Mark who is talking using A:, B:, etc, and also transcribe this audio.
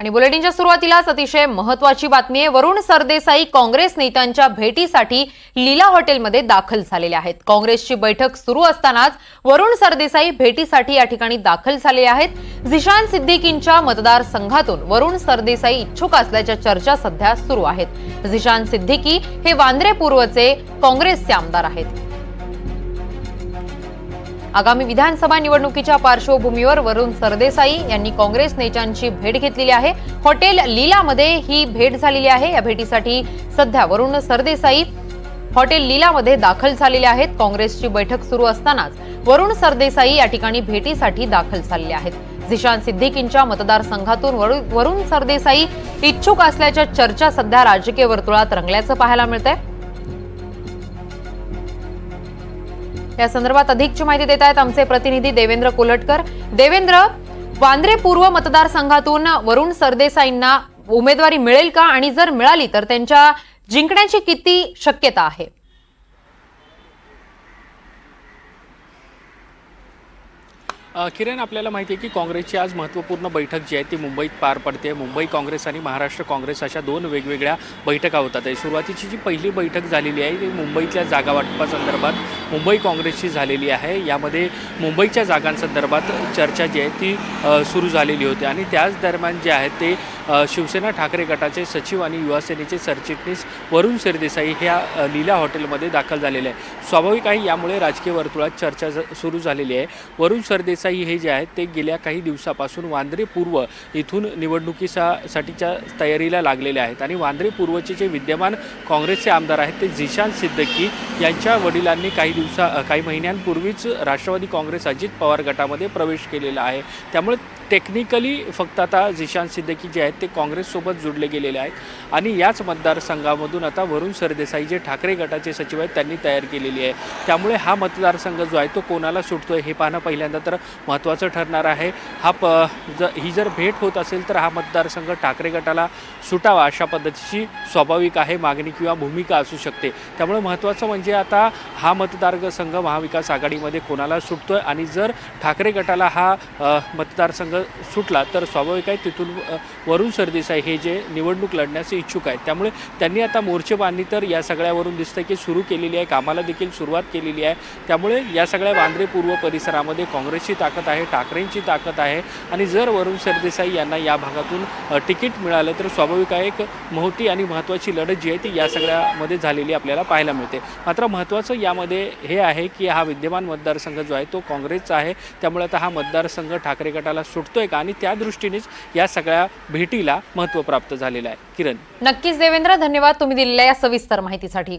A: आणि बुलेटिनच्या सुरुवातीलाच अतिशय महत्वाची बातमी आहे. वरुण सरदेसाई काँग्रेस नेत्यांच्या भेटीसाठी लीला हॉटेलमध्ये दाखल झालेले आहेत. काँग्रेसची बैठक सुरू असतानाच वरुण सरदेसाई भेटीसाठी या ठिकाणी दाखल झालेले आहेत. झिशान सिद्दीकींच्या मतदारसंघातून वरुण सरदेसाई इच्छुक असल्याच्या चर्चा सध्या सुरू आहेत. झिशान सिद्दीकी हे वांद्रे पूर्वचे काँग्रेसचे आमदार आहेत. आगामी विधानसभा निवडणुकीच्या पार्श्वभूमीवर वरुण सरदेसाई यांनी काँग्रेस नेत्यांची भेट घेतलेली आहे. हॉटेल लीलामध्ये ही भेट झालेली आहे. या भेटीसाठी सध्या वरुण सरदेसाई हॉटेल लीलामध्ये दाखल झालेले आहेत. काँग्रेसची बैठक सुरू असतानाच वरुण सरदेसाई या ठिकाणी भेटीसाठी दाखल झालेले आहेत. झिशान सिद्दीकींच्या मतदारसंघातून वरुण सरदेसाई इच्छुक असल्याच्या चर्चा सध्या राजकीय वर्तुळात रंगल्याचं पाहायला मिळतंय. या संदर्भात अधिकची माहिती देत आहेत आमचे प्रतिनिधी देवेंद्र कोलटकर. देवेंद्र वांद्रे पूर्व मतदारसंघातून वरुण सरदेसाईंना उमेदवारी मिळेल का? आणि जर मिळाली तर त्यांच्या जिंकण्याची किती शक्यता आहे?
B: किरण आपल्याला माहिती आहे की काँग्रेसची आज महत्त्वपूर्ण बैठक जी आहे ती मुंबईत पार पडते. मुंबई काँग्रेस आणि महाराष्ट्र काँग्रेस अशा दोन वेगवेगळ्या बैठका होतात. आहे सुरुवातीची जी पहिली बैठक झालेली आहे ती मुंबईतल्या जागावाटपासंदर्भात मुंबई काँग्रेसची झालेली आहे. यामध्ये मुंबईच्या जागांसंदर्भात चर्चा जी आहे ती सुरू झालेली होती आणि त्याच दरम्यान जे आहेत ते शिवसेना ठाकरे गटाचे सचिव आणि युवासेनेचे सरचिटणीस वरुण सरदेसाई ह्या लीला हॉटेलमध्ये दाखल झालेले आहे स्वाभाविक आहे यामुळे राजकीय वर्तुळात चर्चा ज- सुरू झालेली आहे. वरुण सरदेसाई हे जे आहेत ते गेल्या काही दिवसापासून वांद्रे पूर्व इथून निवडणुकीसाठीच्या तयारीला लागलेले आहेत आणि वांद्रे पूर्वचे जे विद्यमान काँग्रेसचे आमदार आहेत ते झिशान सिद्दकी यांच्या वडिलांनी काही दिवसा काही महिन्यांपूर्वीच राष्ट्रवादी काँग्रेस अजित पवार गटामध्ये प्रवेश केलेला आहे. त्यामुळे टेक्निकली फक्त आता झिशान सिद्दकी जे आहेत ते काँग्रेससोबत जुडले गेलेले आहेत. आणि याच मतदारसंघामधून आता वरुण सरदेसाई जे ठाकरे गटाचे सचिव आहेत त्यांनी तयार केलेली आहे. त्यामुळे हा मतदारसंघ जो आहे तो कोणाला सुटतो आहे हे पाहणं पहिल्यांदा तर महत्त्वाचं ठरणार आहे. हा प ज ही जर भेट होत असेल तर हा मतदारसंघ ठाकरे गटाला सुटावा अशा पद्धतीची स्वाभाविक आहे मागणी किंवा भूमिका असू शकते. त्यामुळे महत्त्वाचं म्हणजे आता हा मतदारसंघ महाविकास आघाडीमध्ये कोणाला सुटतो आहे आणि जर ठाकरे गटाला हा मतदारसंघ सुटला तर स्वाभाविक आहे तिथून वरुण सरदेसाई हे जे निवडणूक लढण्याचे इच्छुक आहेत. त्यामुळे त्यांनी आता मोर्चे बांधणी तर या सगळ्यावरून दिसतं की सुरू केलेली आहे कामाला देखील सुरुवात केलेली आहे. त्यामुळे या सगळ्या वांद्रे पूर्व परिसरामध्ये काँग्रेसची ताकद आहे ठाकरेंची ताकद आहे. आणि जर वरुण सरदेसाई यांना या भागातून तिकीट मिळालं तर स्वाभाविक आहे एक मोठी आणि महत्त्वाची लढत जी आहे ती या सगळ्यामध्ये झालेली आपल्याला पाहायला मिळते. मात्र महत्त्वाचं यामध्ये हे आहे की हा विद्यमान मतदारसंघ जो आहे तो काँग्रेसचा आहे. त्यामुळे आता हा मतदारसंघ ठाकरे गटाला सुटतोय का? आणि त्या दृष्टीनेच या सगळ्या भेटीला महत्त्व प्राप्त झालेलं आहे. किरण.
A: नक्कीच देवेंद्र धन्यवाद तुम्ही दिलेल्या या सविस्तर माहितीसाठी.